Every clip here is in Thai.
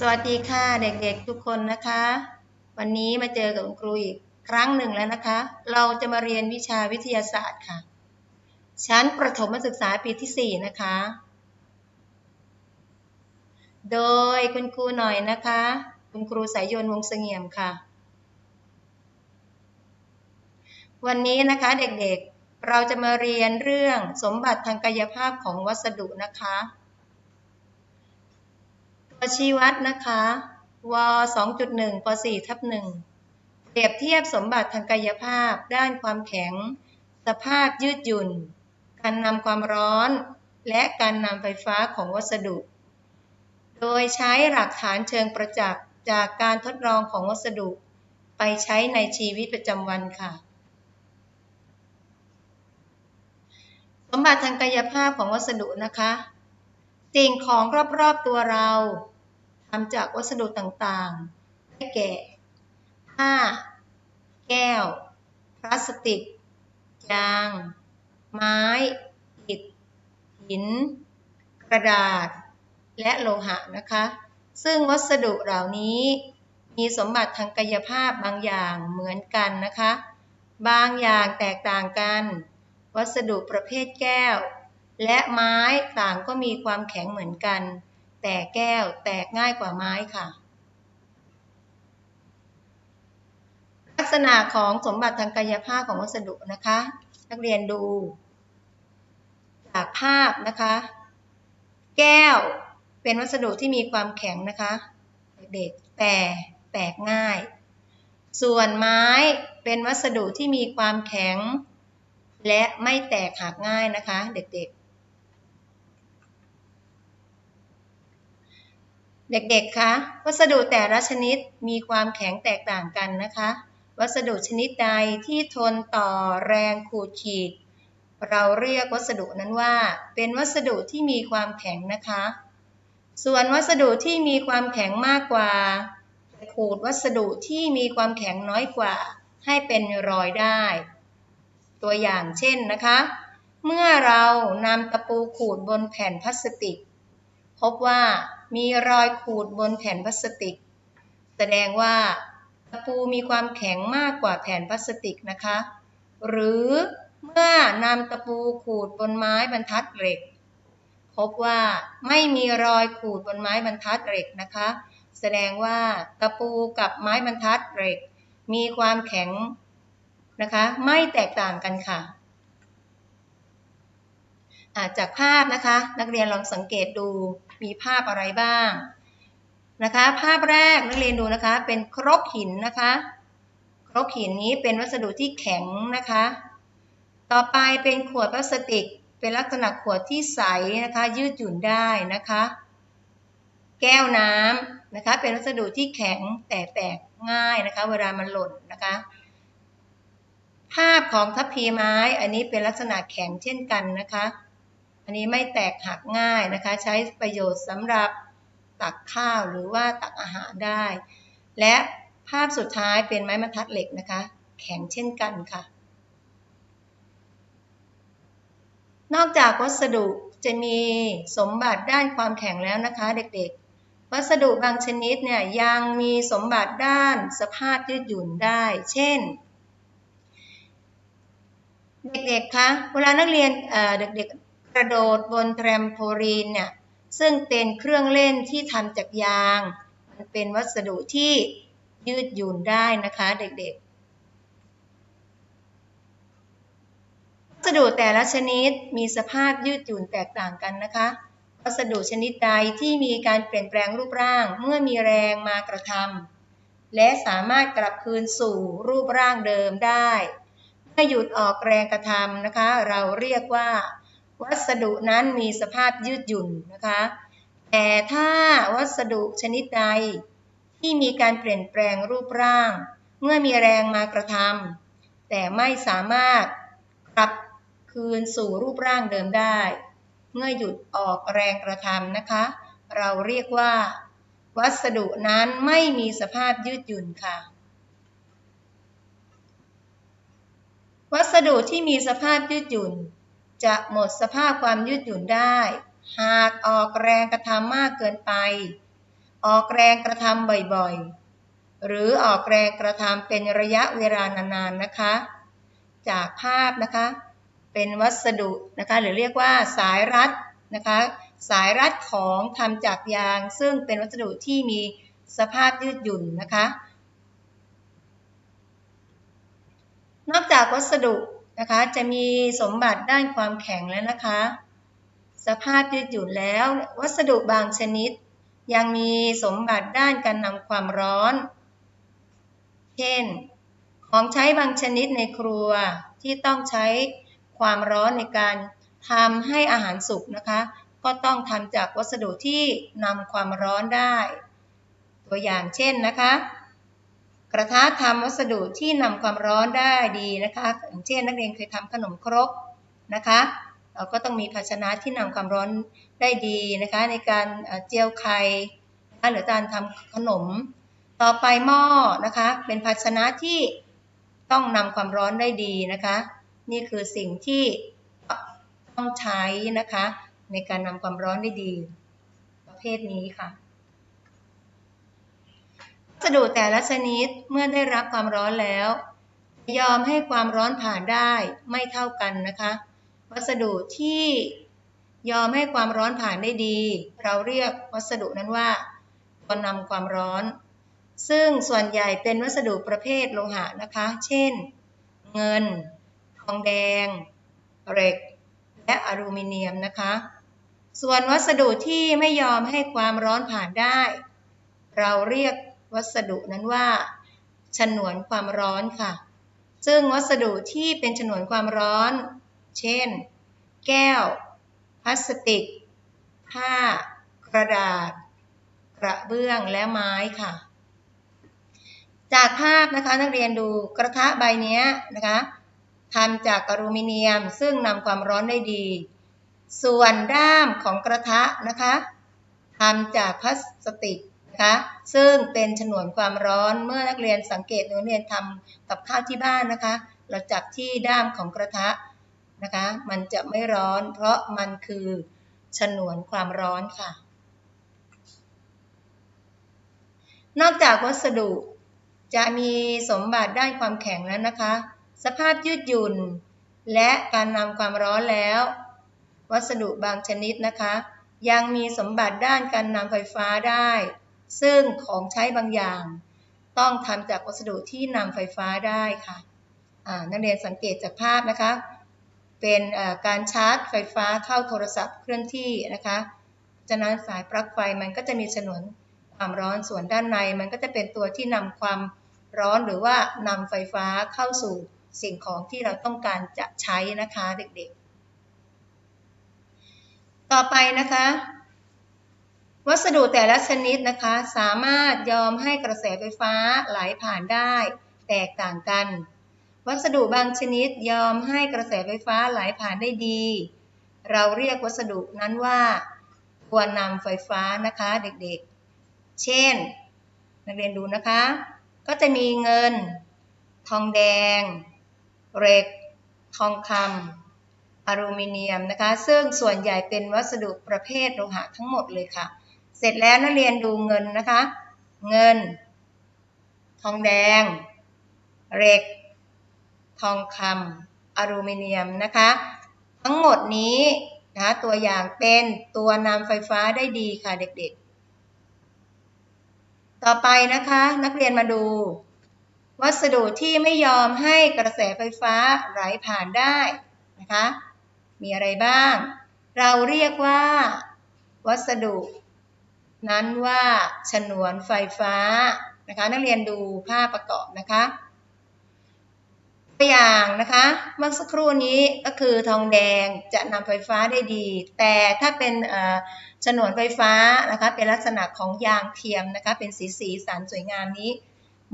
สวัสดีค่ะเด็กๆทุกคนนะคะ วันนี้มาเจอกับคุณครูอีกครั้งหนึ่งแล้วนะคะ เราจะมาเรียนวิชาวิทยาศาสตร์ค่ะ ชั้นประถมศึกษาปีที่ 4 นะคะ โดยคุณครูหน่อยนะคะ คุณครูสายยนวงเสงี่ยมค่ะ วันนี้นะคะเด็กๆเราจะมาเรียนเรื่องสมบัติทางกายภาพของวัสดุนะคะ ตัวชี้วัดนะคะว2.1ป4ทับ1เปรียบเทียบสมบัติทางกายภาพ ด้านความแข็ง สภาพยืดหยุ่น การนำความร้อน และการนำไฟฟ้าของวัสดุ โดยใช้หลักฐานเชิงประจักษ์จากการทดลองของวัสดุ ไปใช้ในชีวิตประจำวันค่ะ สมบัติทางกายภาพของวัสดุนะคะ สิ่งของรอบๆตัวเราทำจากวัสดุต่างๆ ได้แก่ ผ้า แก้ว พลาสติก ยาง ไม้อิฐหิน กระดาษ และโลหะนะคะ ซึ่งวัสดุเหล่านี้มีสมบัติทางกายภาพบางอย่างเหมือนกันนะคะ บางอย่างแตกต่างกัน วัสดุประเภทแก้ว และไม้ต่างก็มีความแข็งเหมือนกัน แต่แก้วแตกง่ายกว่าไม้ค่ะ ลักษณะของสมบัติทางกายภาพของวัสดุนะคะ นักเรียนดู จากภาพนะคะ แก้วเป็นวัสดุที่มีความแข็งนะคะ เด็กแต่แตกง่าย ส่วนไม้เป็นวัสดุที่มีความแข็งและไม่แตกหักง่ายนะคะ เด็ก เด็กๆ คะ วัสดุแต่ละชนิดมีความแข็งแตกต่างกันนะคะ วัสดุชนิดใดที่ทนต่อแรงขูดขีด เราเรียกวัสดุนั้นว่า เป็นวัสดุที่มีความแข็งนะคะ ส่วนวัสดุที่มีความแข็งมากกว่า ขูดวัสดุที่มีความแข็งน้อยกว่า ให้เป็นรอยได้ ตัวอย่างเช่นนะคะ เมื่อเรานำตะปูขูดบนแผ่นพลาสติก พบว่า มีรอยขูดบนแผ่นพลาสติก แสดงว่าตะปูมีความแข็งมากกว่าแผ่นพลาสติกนะคะ หรือเมื่อนำตะปูขูดบนไม้บรรทัดเหล็ก พบว่าไม่มีรอยขูดบนไม้บรรทัดเหล็กนะคะ แสดงว่าตะปูกับไม้บรรทัดเหล็ก มีความแข็งนะคะ ไม่แตกต่างกันค่ะ จากภาพนะคะ นักเรียนลองสังเกตดูมีภาพอะไรบ้างนะคะ ภาพแรกนักเรียนดูนะคะ เป็นครกหินนะคะ ครกหินนี้เป็นวัสดุที่แข็งนะคะ ต่อไปเป็นขวดพลาสติก เป็นลักษณะขวดที่ใสนะคะ ยืดหยุ่นได้นะคะ แก้วน้ำนะคะ เป็นวัสดุที่แข็งแต่แตกง่ายนะคะ เวลามันหล่นนะคะภาพของทัพพีไม้ อันนี้เป็นลักษณะแข็งเช่นกันนะคะ อันนี้ไม่แตกหักง่ายนะคะ ใช้ประโยชน์สำหรับตักข้าวหรือว่าตักอาหารได้ และภาพสุดท้ายเป็นไม้บรรทัดเหล็กนะคะ แข็งเช่นกันค่ะ นอกจากวัสดุจะมีสมบัติด้านความแข็งแล้วนะคะเด็กๆ วัสดุบางชนิดเนี่ยยังมีสมบัติด้านสภาพยืดหยุ่นได้ เช่น เด็กๆคะเวลานักเรียนเด็กๆ กระโดดบนแทรมโพลีนเนี่ยซึ่งเป็นเครื่องเล่นที่ทำจากยาง มันเป็นวัสดุที่ยืดหยุ่นได้นะคะเด็กๆ วัสดุแต่ละชนิดมีสภาพยืดหยุ่นแตกต่างกันนะคะ วัสดุชนิดใดที่มีการเปลี่ยนแปลงรูปร่างเมื่อมีแรงมากระทำและสามารถกลับคืนสู่รูปร่างเดิมได้ เมื่อหยุดออกแรงกระทำนะคะ เราเรียกว่า วัสดุนั้นมีสภาพยืดหยุ่นนะคะ แต่ถ้าวัสดุชนิดใดที่มีการเปลี่ยนแปลงรูปร่าง เมื่อมีแรงมากระทำแต่ไม่สามารถกลับคืนสู่รูปร่างเดิมได้ เมื่อหยุดออกแรงกระทำนะคะ เราเรียกว่า วัสดุนั้นไม่มีสภาพยืดหยุ่นค่ะ วัสดุที่มีสภาพยืดหยุ่น จะหมดสภาพความยืดหยุ่นได้ หากออกแรงกระทำมากเกินไป ออกแรงกระทำบ่อยๆ หรือออกแรงกระทำเป็นระยะเวลานานๆนะคะ จากภาพนะคะ เป็นวัสดุนะคะหรือเรียกว่าสายรัดนะคะ สายรัดของทำจากยาง ซึ่งเป็นวัสดุที่มีสภาพยืดหยุ่นนะคะ นอกจากวัสดุ นะคะ จะมีสมบัติด้านความแข็งแล้วนะคะ สภาพยืดหยุ่นแล้ว วัสดุบางชนิด ยังมีสมบัติด้านการนำความร้อน เช่น ของใช้บางชนิดในครัวที่ต้องใช้ความร้อนในการทำให้อาหารสุกนะคะ ก็ต้องทำจากวัสดุที่นำความร้อนได้ ตัวอย่างเช่นนะคะ กระทะทำวัสดุที่นำความร้อนได้ดีนะคะอย่างเช่นนักเรียนเคยทำขนมครกนะคะ เราก็ต้องมีภาชนะที่นำความร้อนได้ดีนะคะ ในการเจียวไข่หรือการทำขนม ต่อไปหม้อนะคะ เป็นภาชนะที่ต้องนำความร้อนได้ดีนะคะ นี่คือสิ่งที่ต้องใช้นะคะ ในการนำความร้อนได้ดี ประเภทนี้ค่ะ ดุแต่ละชนิดเมื่อได้รับความร้อนแล้ว ยอมให้ความร้อนผ่านได้ไม่เท่ากันนะคะ วัสดุที่ยอมให้ความร้อนผ่านได้ดี เราเรียกวัสดุนั้นว่าตัวนำความร้อน ซึ่งส่วนใหญ่เป็นวัสดุประเภทโลหะนะคะ เช่น เงิน ทองแดง เหล็ก และอลูมิเนียมนะคะ ส่วนวัสดุที่ไม่ยอมให้ความร้อนผ่านได้ เราเรียก วัสดุนั้นว่าฉนวนความร้อนค่ะ ซึ่งวัสดุที่เป็นฉนวนความร้อน เช่น แก้ว พลาสติก ผ้า กระดาษ กระเบื้องและไม้ค่ะ จากภาพนะคะนักเรียนดูกระทะใบนี้นะคะทำจากอลูมิเนียมซึ่งนำความร้อนได้ดี ส่วนด้ามของกระทะนะคะทำจากพลาสติก คะซึ่งเป็นฉนวนความร้อนเมื่อนักเรียนสังเกตนักเรียนทำกับข้าวที่บ้านนะคะ เราจับที่ด้ามของกระทะนะคะ มันจะไม่ร้อนเพราะมันคือฉนวนความร้อนค่ะ นอกจากวัสดุจะมีสมบัติด้านความแข็งแล้วนะคะ สภาพยืดหยุ่น และการนำความร้อนแล้ว วัสดุบางชนิดนะคะ ยังมีสมบัติด้านการนำไฟฟ้าได้ ซึ่งของใช้บางอย่าง ต้องทำจากวัสดุที่นำไฟฟ้าได้ค่ะนักเรียนสังเกตจากภาพนะคะ เป็นการชาร์จไฟฟ้าเข้าโทรศัพท์เคลื่อนที่นะคะจากนั้นสายปลั๊กไฟมันก็จะมีฉนวนความร้อนส่วนด้านในมันก็จะเป็นตัวที่นำความร้อนหรือว่านำไฟฟ้าเข้าสู่สิ่งของที่เราต้องการจะใช้นะคะเด็กๆ ต่อไปนะคะ วัสดุแต่ละชนิดนะคะสามารถยอมให้กระแสไฟฟ้าไหลผ่านได้ แตกต่างกัน วัสดุบางชนิดยอมให้กระแสไฟฟ้าไหลผ่านได้ดี เราเรียกวัสดุนั้นว่าตัวนำไฟฟ้านะคะเด็กๆ เช่น นักเรียนดูนะคะ ก็จะมีเงิน ทองแดงเหล็ก ทองคำอลูมิเนียมนะคะ ซึ่งส่วนใหญ่เป็นวัสดุประเภทโลหะทั้งหมดเลยค่ะ เสร็จแล้วนักเรียนดูเงินนะคะ เงิน ทองแดงเหล็ก ทองคำอลูมิเนียมนะคะ ทั้งหมดนี้นะตัวอย่างเป็นตัวนำไฟฟ้าได้ดีค่ะเด็กๆ ต่อไปนะคะนักเรียนมาดู วัสดุที่ไม่ยอมให้กระแสไฟฟ้าไหลผ่านได้นะคะ มีอะไรบ้าง เราเรียกว่า วัสดุ นั้นว่าฉนวนไฟฟ้านะคะนักเรียนดูภาพประกอบนะคะตัวอย่างนะคะเมื่อสักครู่นี้ก็คือทองแดงจะนำไฟฟ้าได้ดี แต่ถ้าเป็นฉนวนไฟฟ้านะคะเป็นลักษณะของยางเทียมนะคะเป็นสีสีสันสวยงามนี้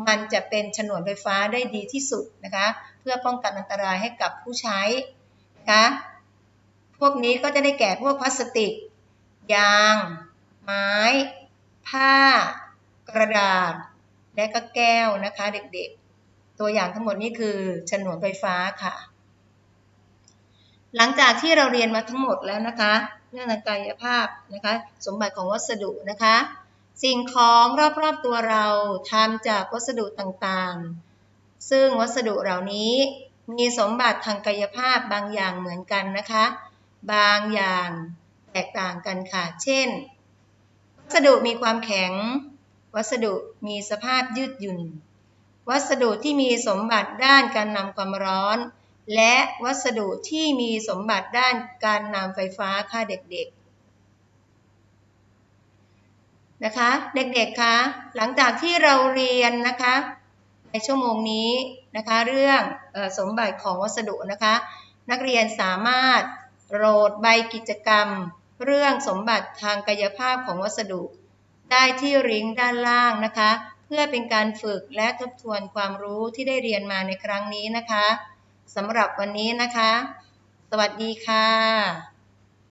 มันจะเป็นฉนวนไฟฟ้าได้ดีที่สุดนะคะเพื่อป้องกันอันตรายให้กับผู้ใช้นะคะพวกนี้ก็จะได้แก่พวกพลาสติก ยาง ไม้ ผ้า กระดาษ และก็แก้วนะคะเด็กๆ ตัวอย่างทั้งหมดนี้คือฉนวนไฟฟ้าค่ะ หลังจากที่เราเรียนมาทั้งหมดแล้วนะคะ เรื่องกายภาพนะคะ สมบัติของวัสดุนะคะ สิ่งของรอบๆตัวเราทำจากวัสดุต่างๆ ซึ่งวัสดุเหล่านี้มีสมบัติทางกายภาพบางอย่างเหมือนกันนะคะ บางอย่างแตกต่างกันค่ะ เช่น สดุมีความแข็ง วัสดุมีสภาพยืดหยุ่น วัสดุที่มีสมบัติด้านการนำความร้อน และวัสดุที่มีสมบัติด้านการนำไฟฟ้าค่ะเด็กๆ นะคะ เด็กๆ คะ หลังจากที่เราเรียนนะคะ ในชั่วโมงนี้นะคะ เรื่องออสมบัติของวัสดุนะคะ นักเรียนสามารถโหลดใบกิจกรรม เรื่องสมบัติทางกายภาพของวัสดุ ได้ที่ริงก์ด้านล่างนะคะ เพื่อเป็นการฝึกและทบทวนความรู้ที่ได้เรียนมาในครั้งนี้นะคะสำหรับวันนี้นะคะ สวัสดีค่ะ